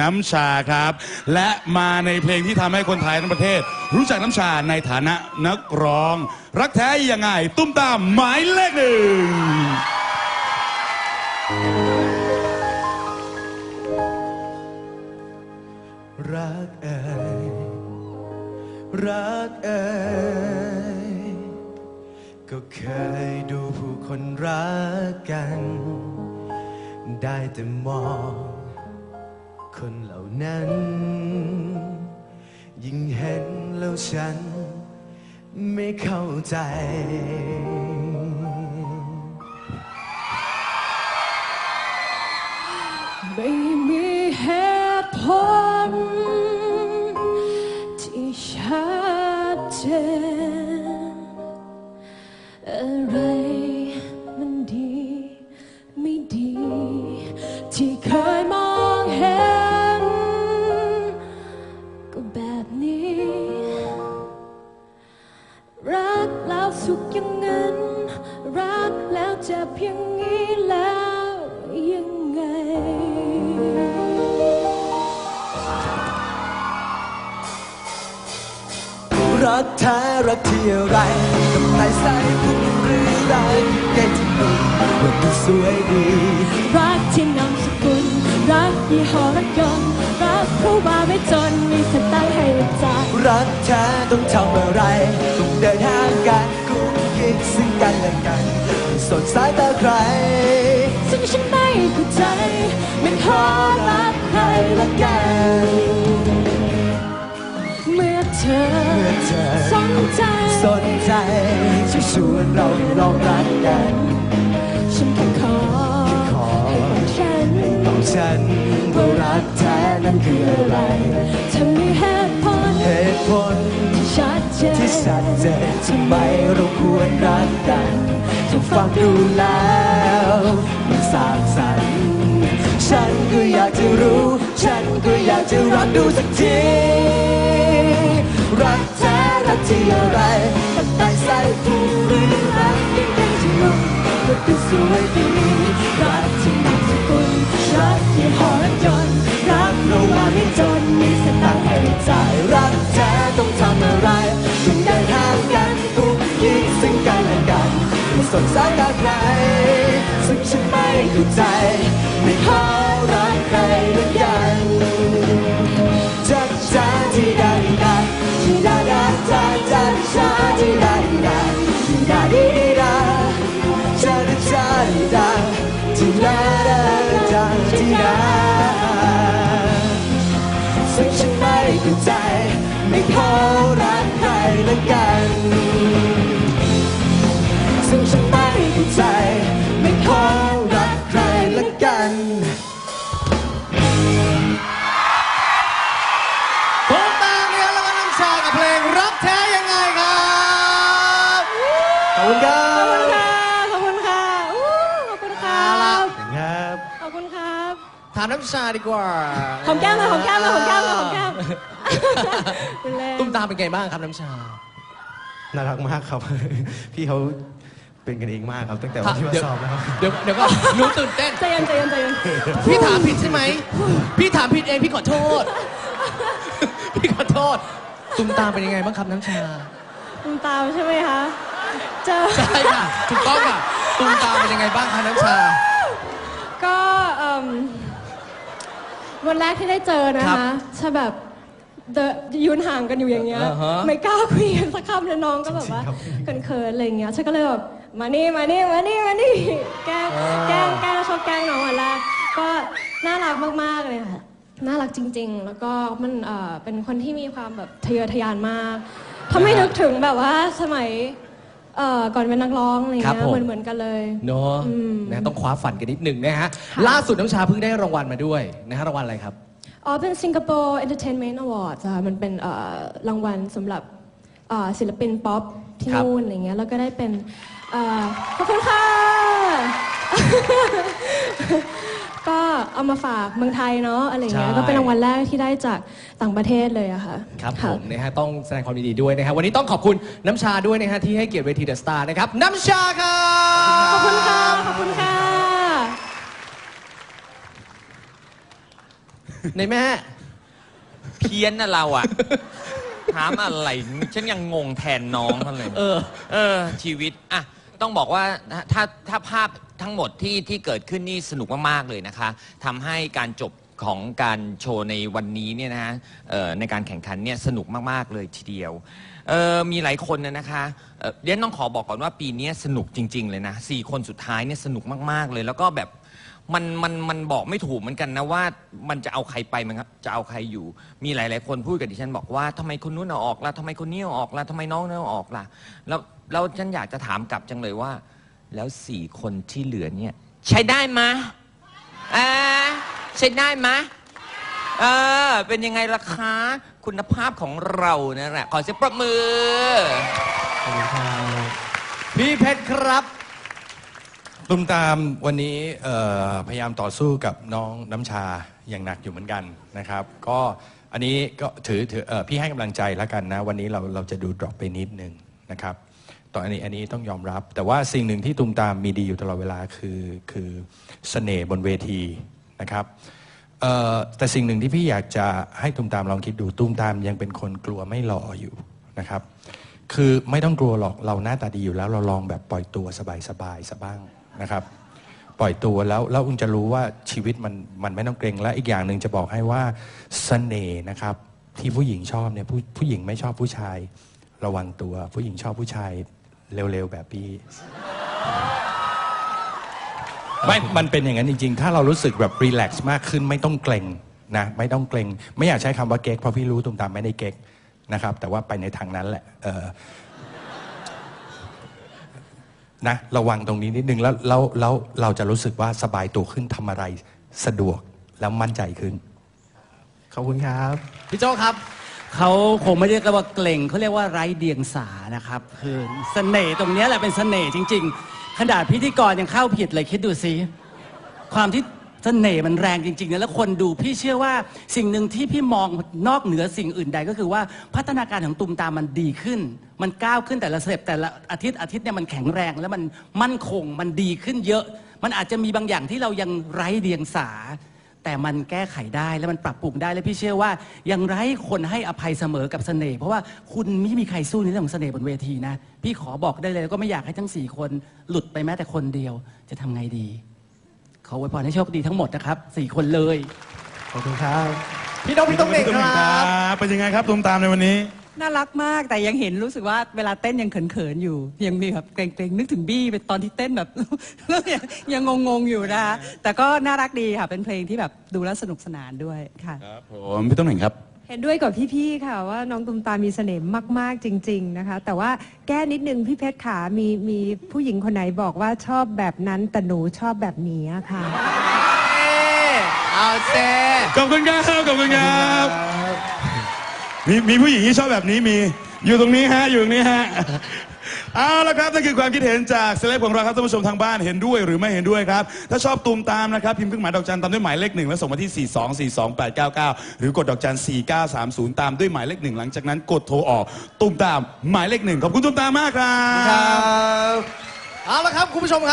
น้ำชาครับ และมาในเพลงที่ทำให้คนไทยทั้งประเทศ รู้จักน้ำชาในฐานะนักร้อง รักแท้ยังไง ตุ้มตามหมายเลขหนึ่งรักเอ่ยรักเอ่ยก็เคยดูผู้คนรักกัน ได้แต่มอง คนเหล่านั้น ยิ่งเห็นแล้วฉันไม่เข้าใจไม่มีเหตุผลที่ชัดเจน แล้วสุขอย่างนั้น รักแล้วเจ็บเพียางนี้แล้วยังไง รักแท้รักที่อะไรกับนายสายคุณหรือไรักแค่ที่มึงว่าดูสวยดี รักที่นามสกุลรักยี่ห้อรถยนต์รัก ผู้ว่าไม่จนมีสตางค์ให้จ่ายรักแท้ต้องทำอะไร ต้องเดินทางกันกุ๊กกิ๊กซึ่งกันและกันไม่สนสายตาใคร ซึ่งฉันไม่เข้าใจไม่ขอรักใครละกัน เมื่อเธอเมื่อเธอสนใจ สนใจช่วยชวนเราลองรักันคืออะไรเธอมีเหตุผลเหตุผลที่ชัดเจนที่ชัดเจนทำไมเราควรรักกันถ้าฟังดูแล้วมันสร้างสรรค์ฉันก็อยากจะรู้ ฉันก็อยากจะรักดูสักทีรักแท้รักที่อะไรตัดใต้สายผู้หรือรักยังไงที่รู้ก็ดูสวยดี ไม่ขอรักใครเหมือนกันจัดจ้าที่ดาดีดาที่ดาดาจ้าจ้าชาที่ดาดีดาที่ดาดีดาจ้าจ้าดาที่ดาดาจ้าที่ดาซึ่งฉันไม่เข้าใจ ไม่ขอรักใครละกันซึ่งามน้ำชาดีกว่าหอมแก้มเลยหอมแก้มเลยหอมแก้มเลยหอมแก้มเป็นเล่นตุ้มตามเป็นไงบ้างครับน้ำชา น่ารักมากครับ พี่เขาเป็นกันเองมากครับ ตั้งแต่วันที่มาเดี๋ยวสอบแล้วครับเดี๋ยวเดี๋ยวก็หนูตื่นเต้นใจเย็นใจเย็นใจเย็นพี่ถามผิดใช่ไหม พี่ถามผิดเองพี่ขอโทษ พี่ขอโทษ ตุ้มตามเป็นยังไงบ้างครับน้ำชา ตุ้มตามใช่ไหมคะเจอใช่ค่ะถูกต้องค่ะตุ้มตามเป็นยังไงบ้างคะน้ำชา ก็เอิ่ม วันแรกที่ได้เจอนะครัคะบใช่แบบเดินยืนห่างกันอยู่อย่างเงี้ย อ่าฮะ ไม่กล้าคุยกันสักคำเลยน้องก็แบบว่าเขินๆอะไรอย่างเงี้ยฉันก็เลยแบบมานี่มานี่มานี่มานี่แกล้งแกล้งแกล้งชอบแกล้งน้องวันแรกก็น่ารักมากๆเลยค่ะน่ารักจริง ๆ แล้วก็มันเอ่อเป็นคนที่มีความแบบทะเยอทะยานมากทำให้นึกถึงแบบว่าสมัย เอ่อก่อนเป็นนักร้องอะไรครับเงี้ยผม เหมือนเหมือนๆกันเลย เนาะอืม นะต้องคว้าฝันกันนิดหนึ่งนะฮะ ล่าสุดน้ำชาเพิ่งได้รางวัลมาด้วยนะฮะรางวัลอะไรครับ อ๋อเป็น Singapore Entertainment Awards ค่ะมันเป็นเอ่อรางวัลสำหรับเอ่อศิลปินป๊อปที่ครับ นู่นอะไรเงี้ยแล้วก็ได้เป็นเอ่อขอบคุณค่ะ ก็เอามาฝากเมืองไทยเนาะอะไรเงี้ยก็เป็นรางวัลแรกที่ได้จากต่างประเทศเลยอะค่ะครับผะมนะฮะต้องแสดงความยินดีด้วยนะฮะวันนี้ต้องขอบคุณน้ำชาด้วยนะฮะที่ให้เกียรติเวทีเดอะสตาร์นะครับน้ำชาครับขอบคุณค่ะ ขอบคุณค่ะ ในแม่ เพี้ยนนะเราอะถามอะไร ฉันยังงงแทนน้องเขาเลยเออ เออ ชีวิต อะ ต้องบอกว่าถ้าถ้าภาพ ทั้งหมดที่ที่เกิดขึ้นนี่สนุกมาก ๆ เลยนะคะทำให้การจบของการโชว์ในวันนี้เนี่ยนะฮะเอ่อในการแข่งขันเนี่ยสนุกมาก ๆ เลยทีเดียวเออมีหลายคนนะนะคะเอ่อเดี๋ยวต้องขอบอกก่อนว่าปีนี้สนุกจริง ๆ เลยนะสี่คนสุดท้ายเนี่ยสนุกมาก ๆ เลย แล้วก็แบบมันมันมันบอกไม่ถูกเหมือนกันนะว่ามันจะเอาใครไปมันครับจะเอาใครอยู่ มีหลาย ๆ คนพูดกับดิฉันบอกว่าทำไมคนนู้นเอาออกละทำไมคนนี้เอาออกละทำไมน้องนั้นเอาออกละแล้วแล้วฉันอยากจะถามกลับจังเลยว่า แล้วสี่คนที่เหลือเนี่ย ใช้ได้ไหมยอ่าใช้ได้ไหมยเออ เป็นยังไงล่ะคะ คุณภาพของเรานั่นแหละขอเสียงปรบมือพี่เพชรครับ ตุ้มตามวันนี้เอ่อพยายามต่อสู้กับน้องน้ำชาอย่างหนักอยู่เหมือนกันนะครับ ก็อันนี้ก็ถือถือเอ่อพี่ให้กำลังใจแล้วกันนะ วันนี้เราเราจะดูดรอปไปนิดนึงนะครับ ตอนอันนี้อันนี้ต้องยอมรับ แต่ว่าสิ่งหนึ่งที่ตุ้มตามมีดีอยู่ตลอดเวลาคือคือเสน่ห์บนเวทีนะครับแต่สิ่งหนึ่งที่พี่อยากจะให้ตุ้มตามลองคิดดูตุ้มตามยังเป็นคนกลัวไม่หล่ออยู่นะครับ คือไม่ต้องกลัวหรอกเราหน้าตาดีอยู่แล้วเราลองแบบปล่อยตัวสบายๆสบ้างนะครับ ปล่อยตัวแล้วแล้วคุณจะรู้ว่าชีวิตมันมันไม่ต้องเกรงและอีกอย่างหนึ่งจะบอกให้ว่าเสน่ห์นะครับที่ผู้หญิงชอบเนี่ยผู้ผู้หญิงไม่ชอบผู้ชาย ระวังตัว ผู้หญิงชอบผู้ชาย เร็วๆ แบบพี่ไม่มันเป็นอย่างนั้นจริง ๆ ถ้าเรารู้สึกแบบรีแลกซ์มากขึ้นไม่ต้องเกรงนะไม่ต้องเกรงไม่อยากใช้คำว่าเก๊กเพราะพี่รู้ตุ้มตามไม่ได้เก๊กนะครับ แต่ว่าไปในทางนั้นแหละเออนะระวังตรงนี้นิดนึงแล้วแล้วแล้วเราจะรู้สึกว่าสบายตัวขึ้นทำอะไรสะดวกแล้วมั่นใจขึ้น ขอบคุณครับ พี่โจ้ครับ เขาคงไม่เรียกว่าเกรงเขาเรียกว่าไร้เดียงสานะครับ คือเสน่ห์ตรงเนี้ยแหละเป็นเสน่ห์จริง ๆ ขนาดพิธีกรยังเข้าผิดเลยคิดดูสิความที่เสน่ห์มันแรงจริงๆนะแล้วคนดูพี่เชื่อว่าสิ่งหนึ่งที่พี่มองนอกเหนือสิ่งอื่นใด ก็คือว่าพัฒนาการของตุมตามมันดีขึ้น มันก้าวขึ้นแต่ละสเต็ปแต่ละอาทิตย์อาทิตย์เนี่ยมันแข็งแรงแล้วมันมั่นคงมันดีขึ้นเยอะ มันอาจจะมีบางอย่างที่เรายังไร้เดียงสา แต่มันแก้ไขได้แล้วมันปรับปรุงได้และพี่เชื่อว่ายังไร้คนให้อภัยเสมอกับเสน่ห์เพราะว่าคุณไม่มีใครสู้ในเรื่องของเสน่ห์บนเวทีนะ พี่ขอบอกได้เลยแล้วก็ไม่อยากให้ทั้งสี่คนหลุดไปแม้แต่คนเดียวจะทำไงดี ขอไว้พรให้โชคดีทั้งหมดนะครับสี่คนเลย ขอบคุณครับ พี่นกพี่ต้องเด็กครับ เป็นยังไงครับตุ้มตามในวันนี้ น่ารักมากแต่ยังเห็นรู้สึกว่าเวลาเต้นยังเขินๆอยู่ ยังมีแบบเกรงๆนึกถึงบี้เป็นตอนที่เต้นแบบแล้วยังยังงงๆอยู่นะคะแต่ก็น่ารักดีค่ะ เป็นเพลงที่แบบดูแล้วสนุกสนานด้วยค่ะ ครับผมพี่ต้นหนึ่งครับ เห็นด้วยกับพี่ๆ ค่ะว่าน้องตุมตามมีเสน่ห์มากๆจริง ๆนะคะ แต่ว่าแก้นิดนึงพี่เพชรขามีมีผู้หญิงคนไหนบอกว่าชอบแบบนั้นแต่หนูชอบแบบนี้อะค่ะ เอาเซ ขอบคุณครับ ขอบคุณครับ มีมีผู้หญิงที่ชอบแบบนี้มีอยู่ตรงนี้ฮะอยู่ตรงนี้ฮะเอาละครับนั่นคือความคิดเห็นจากเซเลบของเราครับท่านผู้ชมทางบ้านเห็นด้วยหรือไม่เห็นด้วยครับ ถ้าชอบตูมตามนะครับ พิมพ์เครื่องหมายดอกจันตามด้วยหมายเลขหนึ่งแล้วส่งมาที่ 4 2 4 2 8 9 9 หรือกดดอกจัน 4 9 3 0 ตามด้วยหมายเลขหนึ่งหลังจากนั้นกดโทรออกตูมตามหมายเลขหนึ่งขอบคุณตูมตามมากครับ ครับ เอาละครับ คุณผู้ชมครับ